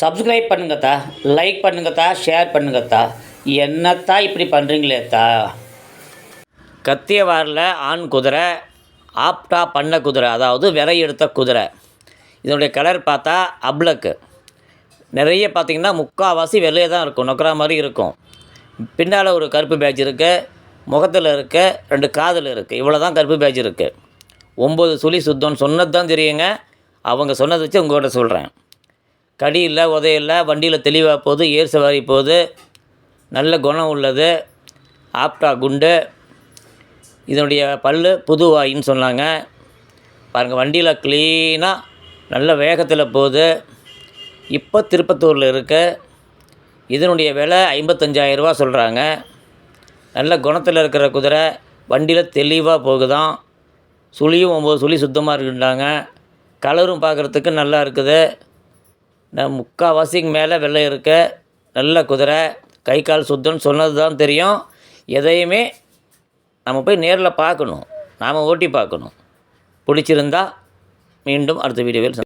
Subscribe பண்ணுங்கத்தா like பண்ணுங்கத்தா share பண்ணுங்கத்தா. என்னத்தா இப்படி பண்ணுறீங்களேத்தா கத்தியவாரில் ஆண் குதிரை ஆப்டா பண்ண குதிரை அதாவது விரை எடுத்த குதிரை. இதனுடைய கலர் பார்த்தா அப்ளக்கு நிறைய பார்த்தீங்கன்னா முக்கால்வாசி வெள்ளையே தான் இருக்கும் நொக்கரா மாதிரி இருக்கும். பின்னால் ஒரு கருப்பு பேட்ச் இருக்குது முகத்தில் இருக்க ரெண்டு காதில் இருக்குது இவ்வளோ தான் கருப்பு பேட்ச் இருக்குது ஒம்பது சுழி சுத்தம்னு சொன்னது தான் தெரியுங்க. அவங்க சொன்னதை வச்சு உங்கள்கிட்ட சொல்கிறேன் கடி இல்லை உதையில்லை வண்டியில் தெளிவாக போகுது ஏர் சவாரி போகுது நல்ல குணம் உள்ளது ஆப்டா குண்டு இதனுடைய பல்லு புது வாயின்னு சொன்னாங்க. பாருங்கள் வண்டியில் க்ளீனாக நல்ல வேகத்தில் போகுது. இப்போ திருப்பத்தூரில் இருக்குது இதனுடைய விலை ஐம்பத்தஞ்சாயிரரூபா சொல்கிறாங்க நல்ல குணத்தில் இருக்கிற குதிரை வண்டியில் தெளிவாக போகுதான். சுழியும் ஒம்பது சுழி சுத்தமாக இருக்குன்றாங்க. கலரும் பார்க்குறதுக்கு நல்லா இருக்குது. நான் முக்கால்வாசிக்கு மேலே வெள்ளை இருக்க நல்ல குதிரை கை கால் சுத்தம்னு சொன்னது தான் தெரியும். எதையுமே நம்ம போய் நேரில் பார்க்கணும். நாம் ஓட்டி பார்க்கணும். பிடிச்சிருந்தா மீண்டும் அடுத்த வீடியோவில்